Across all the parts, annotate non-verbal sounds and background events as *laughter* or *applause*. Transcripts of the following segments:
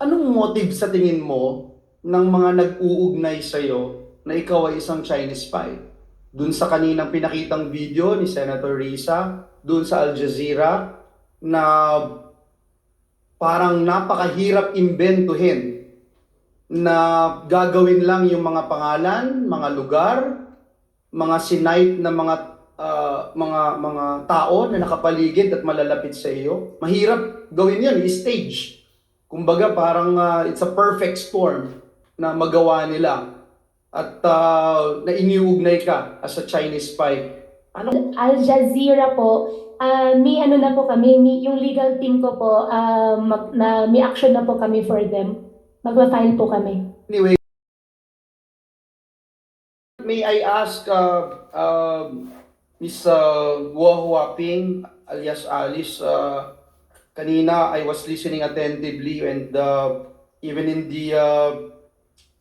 Anong motive sa tingin mo ng mga nag-uugnay sa'yo na ikaw ay isang Chinese spy? Doon sa kaninang pinakitang video ni Senator Risa, doon sa Al Jazeera, na parang napakahirap imbentuhin na gagawin lang yung mga pangalan, mga lugar, mga sinight na mga ah, mga mga tao na nakapaligid at malalapit sa iyo. Mahirap gawin 'yan, i-stage. Kumbaga parang ah, it's a perfect storm na magawa nila at uh, na iniugnay ka as a Chinese spy. Ano Al Jazeera po, ah, may ano na po kami, may, yung legal team ko po, ah, mag, na, may action na po kami for them. Magpa-file po kami. Anyway, may I ask uh, uh, Miss uh, Hua Huaping alias Alice, uh, kanina I was listening attentively and uh, even in the uh,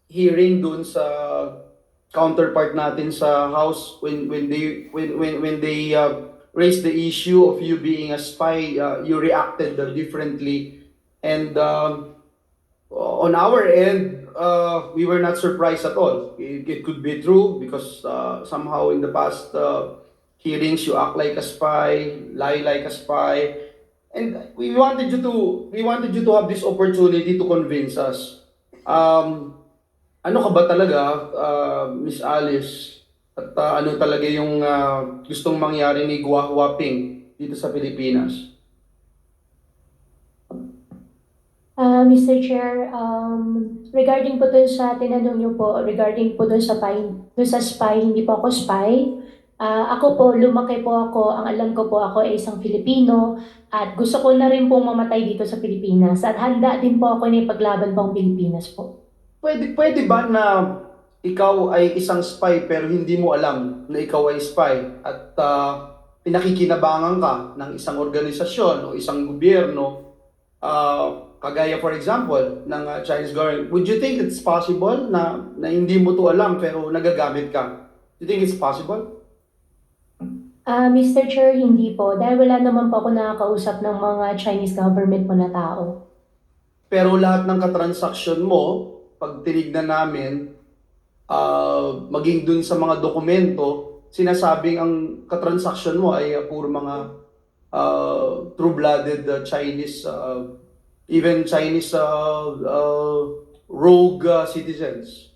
hearing dun sa counterpart natin sa house when when they when when when they uh, raised the issue of you being a spy uh, you reacted uh, differently and um, on our end, uh, we were not surprised at all. It, it could be true because uh, somehow in the past uh, hearings you act like a spy, lie like a spy, and we wanted you to we wanted you to have this opportunity to convince us. Um, ano ka ba talaga, uh, Miss Alice? At uh, ano talaga yung uh, gustong mangyari ni Gua Huaping dito sa Pilipinas? Ah, Mr. Chair, um, regarding po dun sa tinanong niyo po, regarding po dun sa spy, dun sa spy, hindi po ako spy. Ah, ako po, lumaki po ako, ang alam ko po ako ay isang Filipino at gusto ko na rin pong mamatay dito sa Pilipinas. At handa din po ako na ipaglaban po ang Pilipinas po. Pwede, pwede ba na ikaw ay isang spy pero hindi mo alam na ikaw ay spy? At ah, pinakikinabangan ka ng isang organisasyon o isang gobyerno ah, kagaya for example ng ah, Chinese government. Would you think it's possible na na hindi mo to alam pero nagagamit ka? You think it's possible Ah, Mr. Chair, hindi po. Dahil wala naman po ako nakakausap ng mga Chinese government po na tao. pero lahat ng katransaksyon mo pag tinignan namin ah, maging dun sa mga dokumento sinasabing ang katransaksyon mo ay ah, puro mga uh, true-blooded uh, Chinese, uh, even Chinese uh, uh, rogue uh, citizens.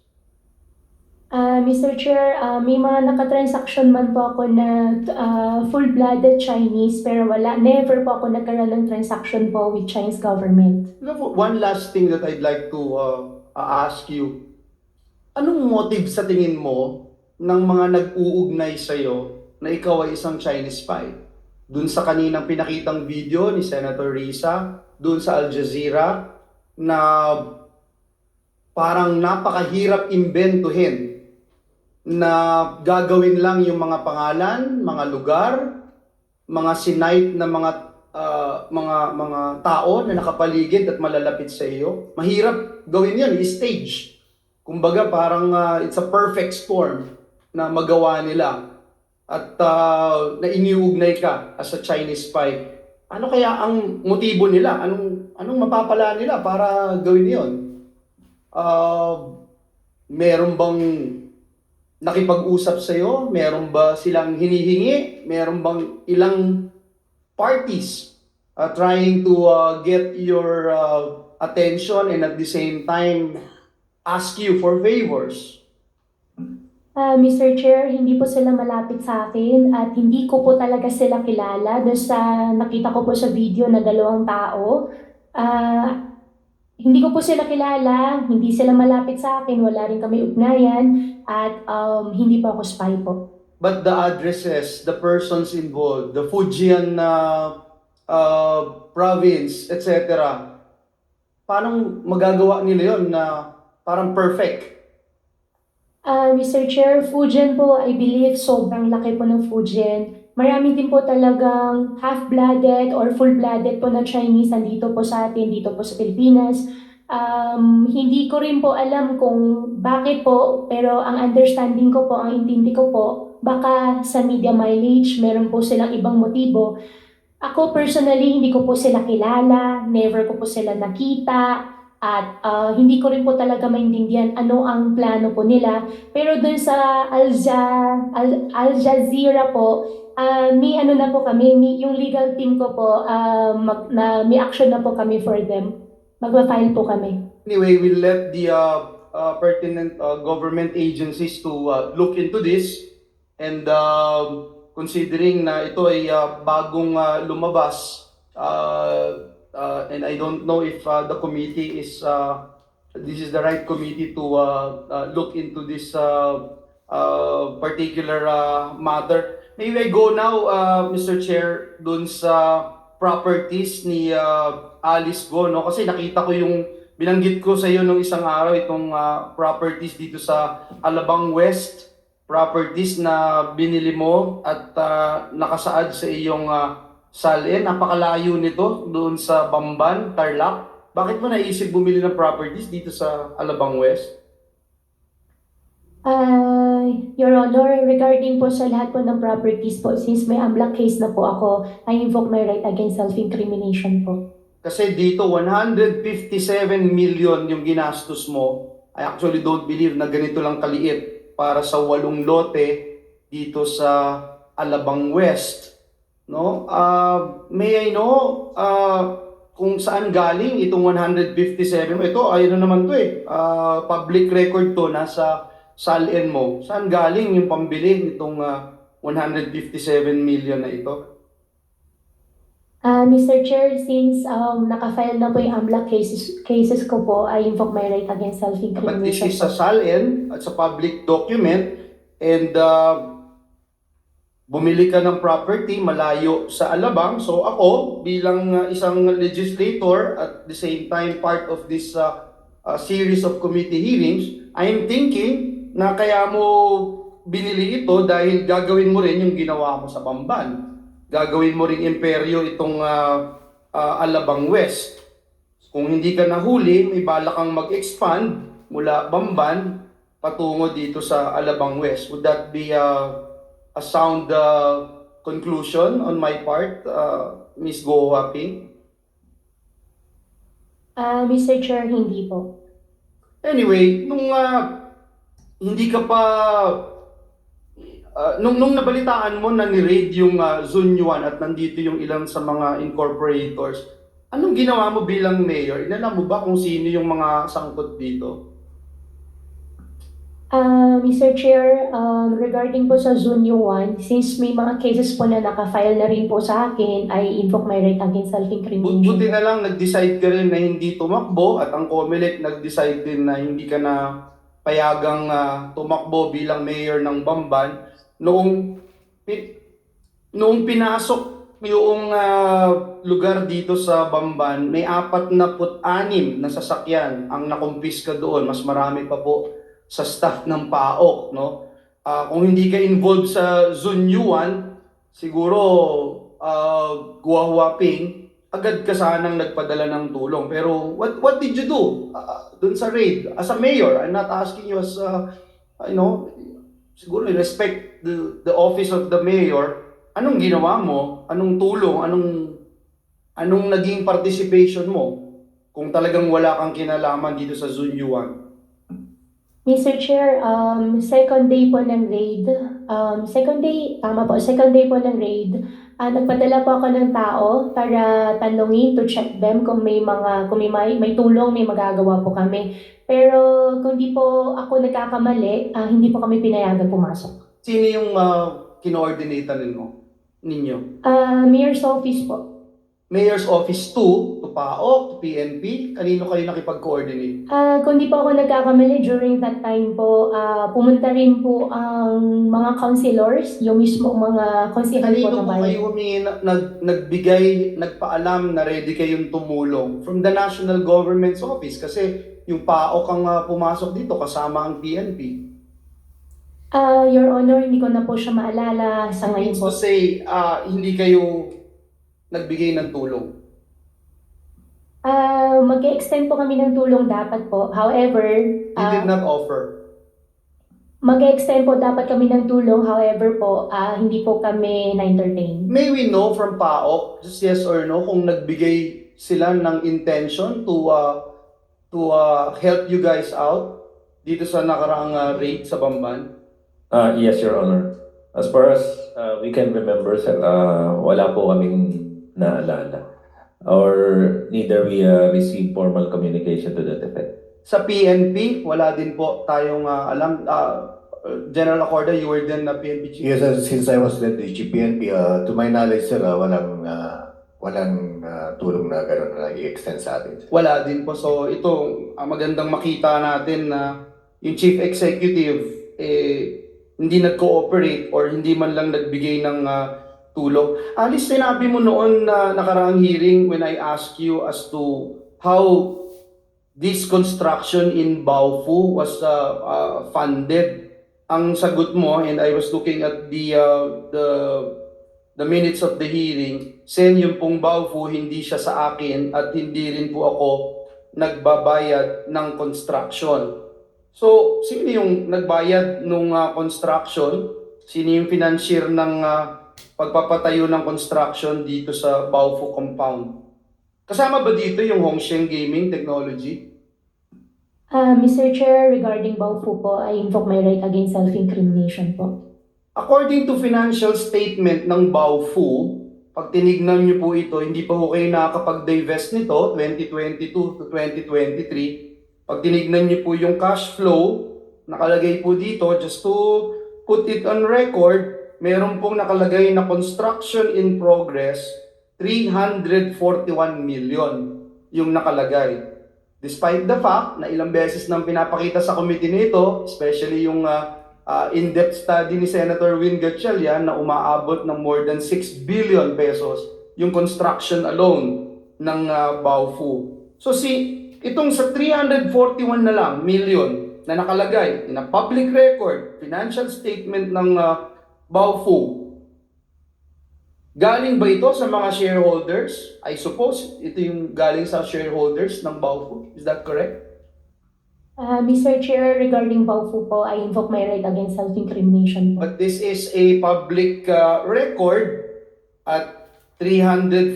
Ah, Mr. Chair, ah, may mga nakatransaction man po ako na ah, full-blooded Chinese pero wala, never po ako nagkaroon ng transaction po with Chinese government. Know, One last thing that I'd like to uh, uh, ask you. Anong motive sa tingin mo ng mga nag-uugnay sa'yo na ikaw ay isang Chinese spy? Doon sa kaninang pinakitang video ni Senator Risa, doon sa Al Jazeera, na parang napakahirap imbentuhin na gagawin lang yung mga pangalan, mga lugar, mga sinight na mga ah, mga mga tao na nakapaligid at malalapit sa iyo. Mahirap gawin 'yan, i-stage. Kumbaga parang ah, it's a perfect storm na magawa nila at ah, na iniugnay ka as a Chinese spy. Ano kaya ang motibo nila? Anong anong mapapala nila para gawin 'yon? Ah, meron bang nakipag-usap sa iyo? Meron ba silang hinihingi? Meron bang ilang parties uh, trying to uh, get your uh, attention and at the same time ask you for favors? Ah, Mr. Chair, hindi po sila malapit sa akin at hindi ko po talaga sila kilala. Doon sa nakita ko po sa video na dalawang tao, ah, hindi ko po sila kilala, hindi sila malapit sa akin, wala rin kami ugnayan at um, hindi po ako spy po. But the addresses, the persons involved, the Fujian uh, uh, province, etc. Paano magagawa nila yon na parang perfect? Ah, Mr. Chair, Fujian po, I believe sobrang laki po ng Fujian. Marami din po talagang half-blooded or full-blooded po na Chinese nandito po sa atin, dito po sa Pilipinas. Um, hindi ko rin po alam kung bakit po, pero ang understanding ko po, ang intindi ko po, baka sa media mileage, meron po silang ibang motibo. Ako personally, hindi ko po sila kilala, never ko po sila nakita, at ah, hindi ko rin po talaga maintindihan ano ang plano po nila. Pero dun sa Al, Al, Al Jazeera po, ah, may ano na po kami, may, yung legal team ko po, ah, mag, na, may action na po kami for them. Magpa-file po kami. Anyway, we'll let the uh, uh, pertinent uh, government agencies to uh, look into this and um, considering na ito ay uh, bagong uh, lumabas uh, uh, and I don't know if uh, the committee is uh, this is the right committee to uh, uh, look into this uh, uh, particular uh, matter. Maybe I go now, uh, Mr. Chair, dun sa properties ni uh, Alice Go, no? Kasi nakita ko yung binanggit ko sa iyo nung isang araw itong uh, properties dito sa Alabang West properties na binili mo at uh, nakasaad sa iyong uh, salin. Napakalayo nito doon sa Bamban, Tarlac. Bakit mo naisip bumili ng properties dito sa Alabang West? Your Honor, regarding po sa lahat po ng properties po, since may AMLAC case na po ako, I invoke my right against self-incrimination po. Kasi dito 157 million yung ginastos mo. I actually don't believe na ganito lang kaliit para sa walong lote dito sa Alabang West. No? Uh, may I know uh, kung saan galing itong 157 mo? Ito, ayun na naman to eh. Uh, public record to, nasa salin mo. Saan galing yung pambili nitong uh, 157 million na ito? Ah, Mr. Chair, since um, nakafile na po yung AMLAC cases, cases ko po, I invoke my right against But this self-incrimination is sa. SALN at sa public document and uh, bumili ka ng property malayo sa Alabang. So ako bilang uh, isang legislator at the same time part of this uh, uh, series of committee hearings, I am thinking na kaya mo binili ito dahil gagawin mo rin yung ginawa mo sa Bamban. Gagawin mo rin imperyo itong uh, uh, Alabang West. Kung hindi ka nahuli, may bala kang mag-expand mula Bamban patungo dito sa Alabang West. Would that be uh, a sound uh, conclusion on my part, uh, Ms. Go Huaping? Ah, Mr. Chair, hindi po. Anyway, nung uh, hindi ka pa uh, nung nung nabalitaan mo na ni-raid yung uh, Zunyuan at nandito yung ilan sa mga incorporators, anong ginawa mo bilang mayor? Inalam mo ba kung sino yung mga sangkot dito? Ah, Mr. Chair, um, regarding po sa Zunyo 1, since may mga cases po na nakafile na rin po sa akin, I invoke my right against self-incrimination. Buti na lang nag-decide ka rin na hindi tumakbo at ang COMELEC nag-decide din na hindi ka na payagang ah, tumakbo bilang mayor ng Bamban noong pi- noong pinasok yung ah, lugar dito sa Bamban may apat na put-anim na sasakyan ang nakumpiska doon. Mas marami pa po sa staff ng PAOK no? Ah, kung hindi ka involved sa Zunyuan siguro uh, guwahuaping agad ka sanang nagpadala ng tulong. Pero what what did you do uh, dun sa raid? As a mayor, I'm not asking you as, uh, you know, siguro respect the, the office of the mayor. Anong ginawa mo? Anong tulong? Anong anong naging participation mo? Kung talagang wala kang kinalaman dito sa Zunyuan. Mr. Chair, um, second day po ng raid, um, second day, tama po, second day po ng raid, ah, nagpadala po ako ng tao para tanungin to check them kung may mga, kung may, may, may tulong, may magagawa po kami. Pero kung di po ako nagkakamali, ah, hindi po kami pinayagan pumasok. Sino yung uh, kinoordinate ninyo? ninyo? Ah, Mayor's Office po. Mayor's Office 2, to PAOK, to PNP, kanino kayo nakipag-coordinate? Ah, kung di po ako nagkakamali during that time po, ah, pumunta rin po ang mga councilors, yung mismo mga councilor po Kanino ng po bayan. kayo humingi, na- nag, nagbigay, nagpaalam na ready kayong tumulong? From the National Government's Office, kasi yung PAOK ang ah, pumasok dito kasama ang PNP. Ah, Your Honor, hindi ko na po siya maalala sa ngayon Means po. to say, ah, hindi kayo nagbigay ng tulong. Ah, mag-extend po kami ng tulong dapat po. However, You did ah, not offer. mag-extend po dapat kami ng tulong. However po, ah, hindi po kami na-entertain. May we know from PAOK, just yes or no, kung nagbigay sila ng intention to ah, to uh, help you guys out dito sa nakaraang uh, raid sa Bamban? Uh, yes, Your Honor. As far as uh, we can remember, sir, uh, wala po kaming naalala. Or neither we uh, receive formal communication to that effect. Sa PNP, wala din po tayong uh, alam. Uh, General Accorda, you were then na PNP chief. Yes, sir, since I was the GPNP, uh, to my knowledge, sir, uh, walang, uh, walang uh, tulong na gano'n na i-extend sa atin. Wala din po. So ito, ang magandang makita natin na yung chief executive eh, hindi nag-cooperate or hindi man lang nagbigay ng ah, tulong. Alice, sinabi mo noon na nakaraang hearing when I asked you as to how this construction in Baofu was uh, uh, funded. Ang sagot mo, and I was looking at the uh, the the minutes of the hearing, sen yung pong Baofu, hindi siya sa akin at hindi rin po ako nagbabayad ng construction. So, sino yung nagbayad nung uh, construction? Sino yung financier ng uh, pagpapatayo ng construction dito sa Baofu compound? Kasama ba dito yung Hongsheng Gaming Technology? Ah, Mr. Chair, regarding Baofu po, I invoke my right against self-incrimination po. According to financial statement ng Baofu, pag tinignan niyo po ito, hindi pa ho kayo nakakapag-divest nito, 2022 to 2023. Pag tinignan niyo po yung cash flow, nakalagay po dito, just to put it on record, meron pong nakalagay na construction in progress, 341 million yung nakalagay. Despite the fact na ilang beses nang pinapakita sa committee nito, especially yung uh, uh, in-depth study ni Senator Win Gatchalian na umaabot ng more than 6 billion pesos yung construction alone ng uh, Baofu. So si itong sa 341 na lang million na nakalagay in a public record, financial statement ng uh, Baofu, galing ba ito sa mga shareholders? I suppose ito yung galing sa shareholders ng Baofu. Is that correct? Ah, Mr. Chair, regarding Baofu po, I invoke my right against self-incrimination po. But this is a public uh, record at 341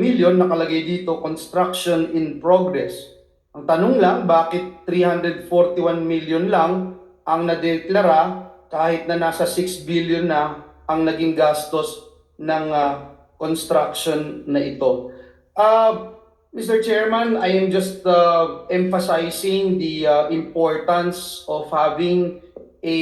million nakalagay dito construction in progress. Ang tanong lang, bakit 341 million lang ang nadeklara kahit na nasa 6 billion na ang naging gastos ng uh, construction na ito. Uh, Mr. Chairman, I am just uh, emphasizing the uh, importance of having a,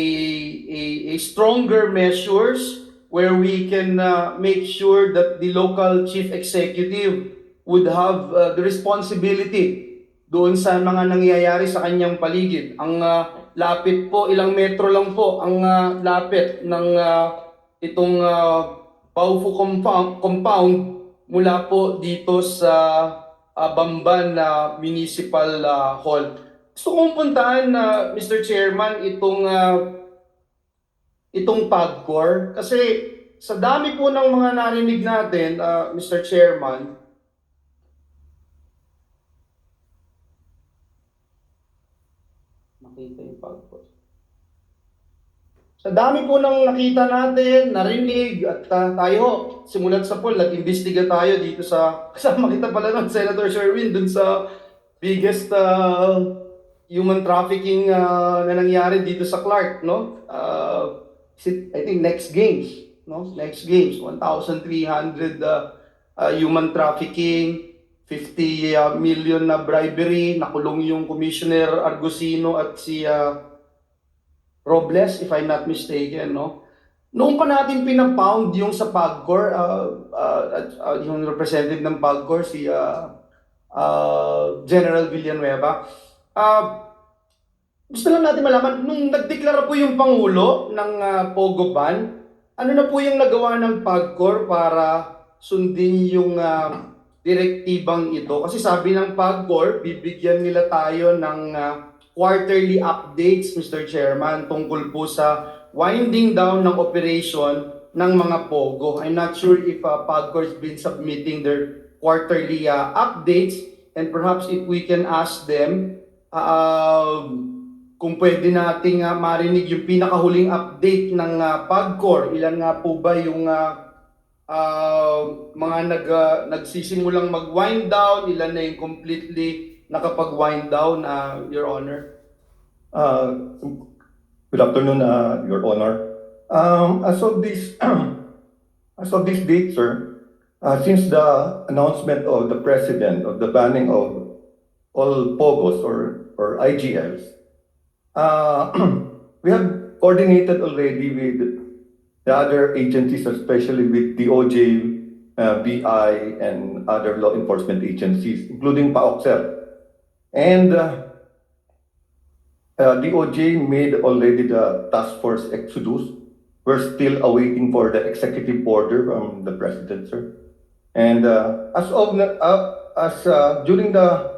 a, a stronger measures where we can uh, make sure that the local chief executive would have uh, the responsibility doon sa mga nangyayari sa kanyang paligid. Ang uh, lapit po, ilang metro lang po ang uh, lapit ng uh, itong uh, compound, compound mula po dito sa uh, Bamban na Municipal uh, Hall. Gusto kong puntahan na Mr. Chairman itong uh, itong PAGCOR kasi sa dami po ng mga narinig natin, uh, Mr. Chairman, nakita yung PAGCOR. Sa dami po ng nakita natin, narinig, at uh, tayo, simulat sa poll, nag-imbestiga tayo dito sa, *laughs* kasama kita pala ng Senator Sherwin, dun sa biggest uh, human trafficking uh, na nangyari dito sa Clark, no? Uh, I think next games, no? Next games, 1,300 uh, uh, human trafficking, 50 uh, million na bribery, nakulong yung Commissioner Argusino at si uh, Robles, if I'm not mistaken, no? Noong pa natin pinapound yung sa PAGCOR, uh, uh, uh, yung representative ng PAGCOR, si uh, uh, General Villanueva, uh, gusto lang natin malaman, nung nagdeklara po yung Pangulo ng uh, Pogo Ban, ano na po yung nagawa ng PAGCOR para sundin yung uh, direktibang ito? Kasi sabi ng PAGCOR, bibigyan nila tayo ng uh, quarterly updates, Mr. Chairman, tungkol po sa winding down ng operation ng mga POGO. I'm not sure if uh, PAGCOR has been submitting their quarterly uh, updates and perhaps if we can ask them uh, kung pwede nating uh, marinig yung pinakahuling update ng uh, PAGCOR. Ilan nga po ba yung uh, uh, mga nag, uh, nagsisimulang mag-wind down, ilan na yung completely nakapag-wind down, uh, Your Honor? Uh, Good afternoon, uh, Your Honor. Um, As of this, *clears throat* as of this date, sir, uh, since the announcement of the President of the banning of all POGOs or or IGLs, uh, *clears throat* we have coordinated already with the other agencies, especially with DOJ, uh, BI, and other law enforcement agencies, including sir. And uh, uh, DOJ made already the task force exodus. We're still awaiting for the executive order from the president, sir. And uh, as of uh, as uh, during the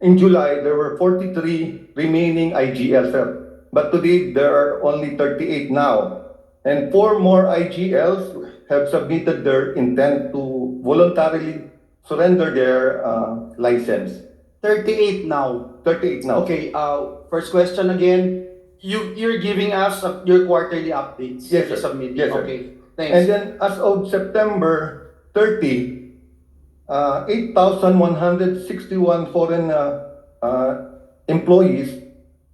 in July, there were 43 remaining IGLs, sir. But today there are only 38 now, and four more IGLs have submitted their intent to voluntarily surrender their uh, license. 38 now. 38 now. Okay, uh, first question again. You, you're giving us uh, your quarterly updates. Yes, sir. submitted. Yes, sir. Okay, thanks. And then as of September 30, uh, 8,161 foreign uh, uh, employees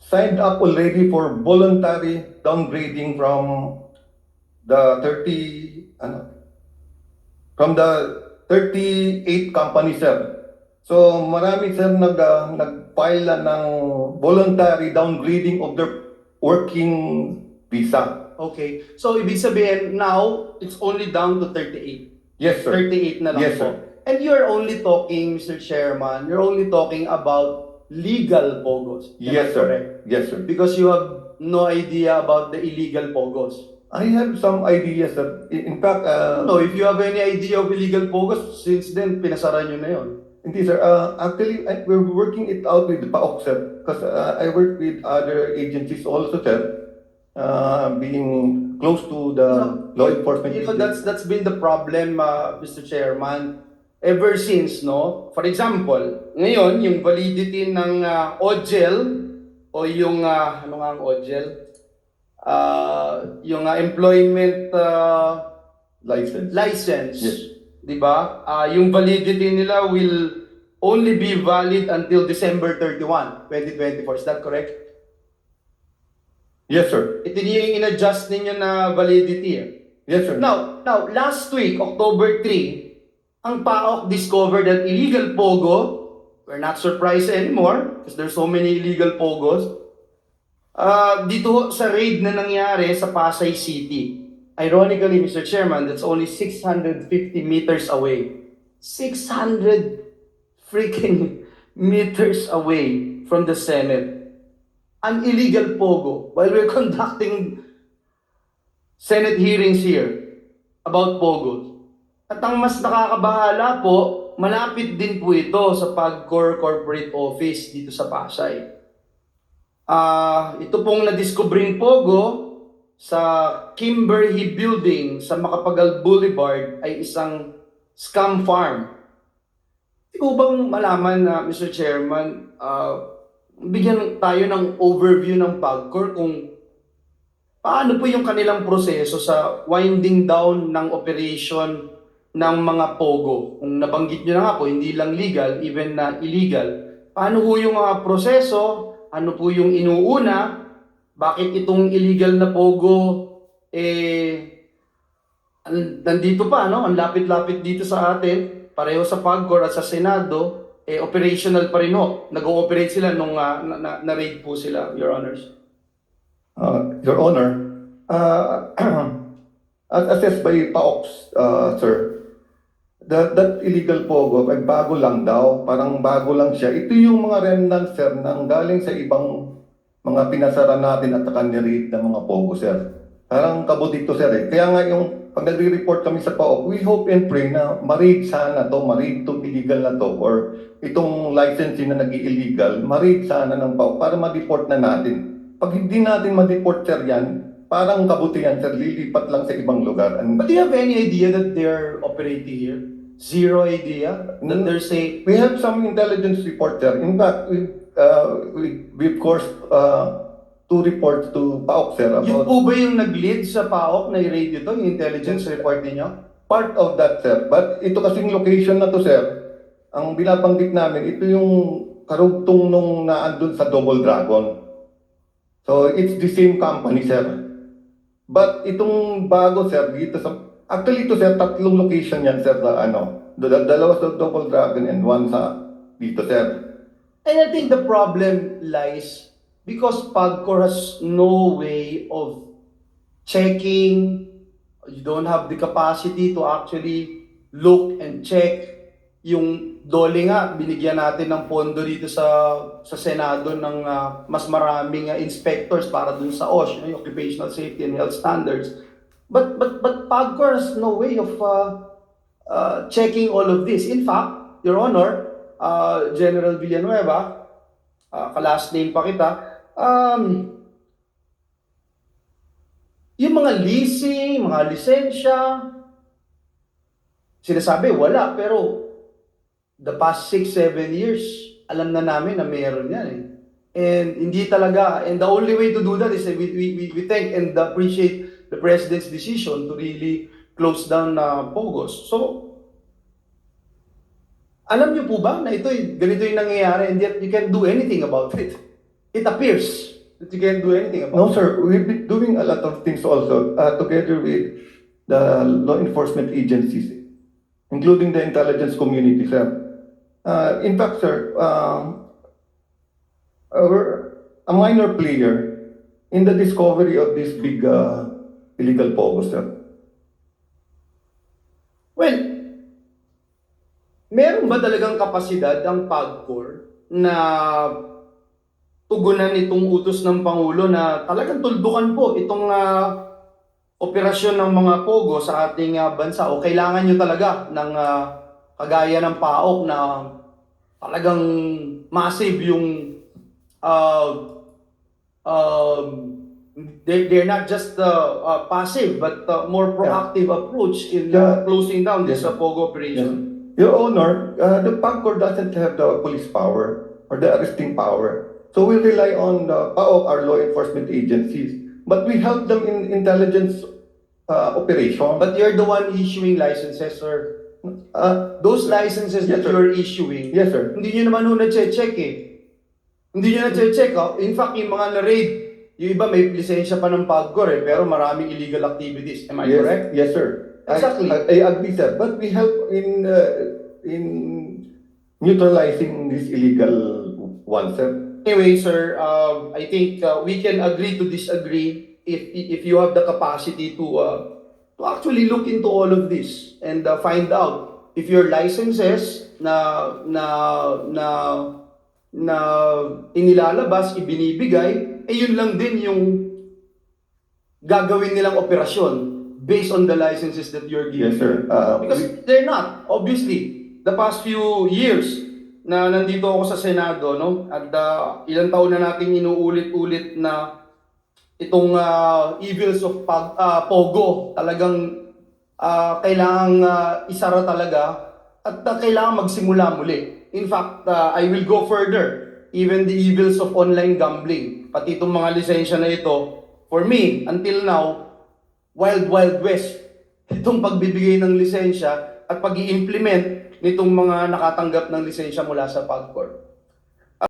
signed up already for voluntary downgrading from the 30 ano, from the 38 companies sir. So marami sir nag uh, nag-file na ng voluntary downgrading of their working visa. Okay, so ibig sabihin, now, it's only down to 38. Yes sir. 38 na lang Yes, po. sir. And you're only talking, Mr. Chairman, you're only talking about legal pogos. Am I Yes sir. correct? Yes sir. Because you have no idea about the illegal pogos. I have some ideas that, in fact, uh, No, if you have any idea of illegal pogos, since then, pinasara nyo na yun. Hindi sir, uh, actually, I, we're working it out with the PAOK sir, because uh, I work with other agencies also sir, uh, being close to the No, law enforcement. You know, that's that's been the problem, uh, Mr. Chairman. Ever since, no? For example, ngayon, yung validity ng uh, OGEL o yung, uh, ano nga ang OGEL? Uh, yung uh, employment uh, license. license, Yes. 'di ba? Ah, yung validity nila will only be valid until December 31, 2024. Is that correct? Yes sir. Ito yung in-adjust ninyo na validity. Eh. Yes sir. Now, now last week, October 3, ang PAOK discovered that illegal pogo, we're not surprised anymore because there's so many illegal pogos. Ah, dito sa raid na nangyari sa Pasay City. Ironically, Mr. Chairman, that's only 650 meters away. 600 freaking *laughs* meters away from the Senate. An illegal pogo while we're *laughs* conducting Senate hearings here about pogos. At ang mas nakakabahala po, malapit din po ito sa PAGCOR Corporate Office dito sa Pasay. Ah, ito pong na-discovering pogo sa Kimberly Building sa Makapagal Boulevard ay isang scam farm. Hindi bang malaman na, Mr. Chairman, ah, bigyan tayo ng overview ng PAGCOR kung paano po yung kanilang proseso sa winding down ng operation ng mga POGO? Kung nabanggit nyo na nga po, hindi lang legal, even na illegal. Paano po yung mga proseso? Ano po yung inuuna? Bakit itong illegal na POGO eh an- nandito pa, no? Ang lapit-lapit dito sa atin, pareho sa PAGCOR at sa Senado, eh operational pa rin ho. Nag-ooperate sila nung ah, na, na, na-raid po sila, Your Honors. Uh, Your Honor, uh, *clears throat* as assessed by PAOX, uh, sir, that, that illegal pogo ay bago lang daw, parang bago lang siya. Ito yung mga remnants, sir, nang galing sa ibang mga pinasara natin at kanirate ng mga pogo, sir. Parang kabutito, sir, eh. Kaya nga yung pag nagre-report kami sa PAOK, we hope and pray na ma-raid sana to, ma-raid itong illegal na to, or itong licensing na nag-illegal, ma-raid sana ng PAOK para ma-deport na natin. Pag hindi natin ma-deport, sir, yan, parang kabutihan, sir, lilipat lang sa ibang lugar. And But do you have any idea that they're operating here? Zero idea? That Mm. they're saying, we have some intelligence report, sir. In fact, we, uh, we, we of course, uh, two reports to PAOK, sir, yun about po ba yung nag-lead sa PAOK na i-raid ito, yung intelligence report ninyo? part of that, sir. But ito kasing location na to, sir, ang binabanggit namin, ito yung karugtong nung naandun sa Double Dragon. So, it's the same company, sir. But itong bago, sir, dito sa... Actually, ito, sir, tatlong location yan, sir, sa ano. Dal- Dalawa sa Double Dragon and one sa dito, sir. And I think the problem lies because PAGCOR has no way of checking, you don't have the capacity to actually look and check yung dole nga, binigyan natin ng pondo dito sa sa Senado ng ah, mas maraming ah, inspectors para dun sa OSH, yung Occupational Safety and Health Standards. But but but PAGCOR has no way of uh, uh, checking all of this. In fact, Your Honor, uh, General Villanueva, uh, ka-last name pa kita, um, yung mga leasing, mga lisensya, sinasabi wala, pero the past 6-7 years, alam na namin na meron yan eh. And hindi talaga, and the only way to do that is we, we, we, thank and appreciate the President's decision to really close down uh, Pogos. So, alam niyo po ba na ito, ganito yung nangyayari and yet you can't do anything about it? It appears that you can't do anything about No, it. sir. We've been doing a lot of things also, uh, together with the law enforcement agencies, including the intelligence community, sir. Uh, in fact, sir, um, uh, we're a minor player in the discovery of this big uh, illegal pogo, sir. Well, meron ba talagang kapasidad ang PAGCOR na tugunan itong utos ng Pangulo na talagang tuldukan po itong ah, operasyon ng mga pogo sa ating ah, bansa o kailangan nyo talaga ng ah, kagaya ng PAOK na talagang massive yung uh, um, they, they're not just uh, uh, passive but uh, more proactive approach in uh, Yeah. closing down this Yes. uh, POGO operation. Your Honor, uh, the PAGCOR doesn't have the police power or the arresting power. So we rely on the PAOK, our law enforcement agencies. But we help them in intelligence uh, operation. But you're the one issuing licenses, sir. uh, Those licenses that Yes, sir. you're issuing, yes, sir. hindi nyo naman ho na-check eh. Hindi nyo na-check. Oh. In fact, yung mga na-raid, yung iba may lisensya pa ng PAGCOR eh, pero maraming illegal activities. Am I yes, correct? Yes, sir. I- Exactly. I, I agree, sir. But we help in uh, in neutralizing this illegal ones, sir. Anyway, sir, um, I think uh, we can agree to disagree if if you have the capacity to uh, to actually look into all of this and uh, find out if your licenses na na na na inilalabas, ibinibigay, eh yun lang din yung gagawin nilang operasyon based on the licenses that you're giving. Yes, sir. Uh, Because they're not, obviously. The past few years na nandito ako sa Senado, no? At uh, ilang taon na natin inuulit-ulit na itong uh, evils of pag, uh, Pogo talagang uh, kailangang uh, isara talaga at uh, kailangan magsimula muli. In fact, uh, I will go further. Even the evils of online gambling, pati itong mga lisensya na ito, for me, until now, wild wild west itong pagbibigay ng lisensya at pag implement nitong mga nakatanggap ng lisensya mula sa PAGCOR.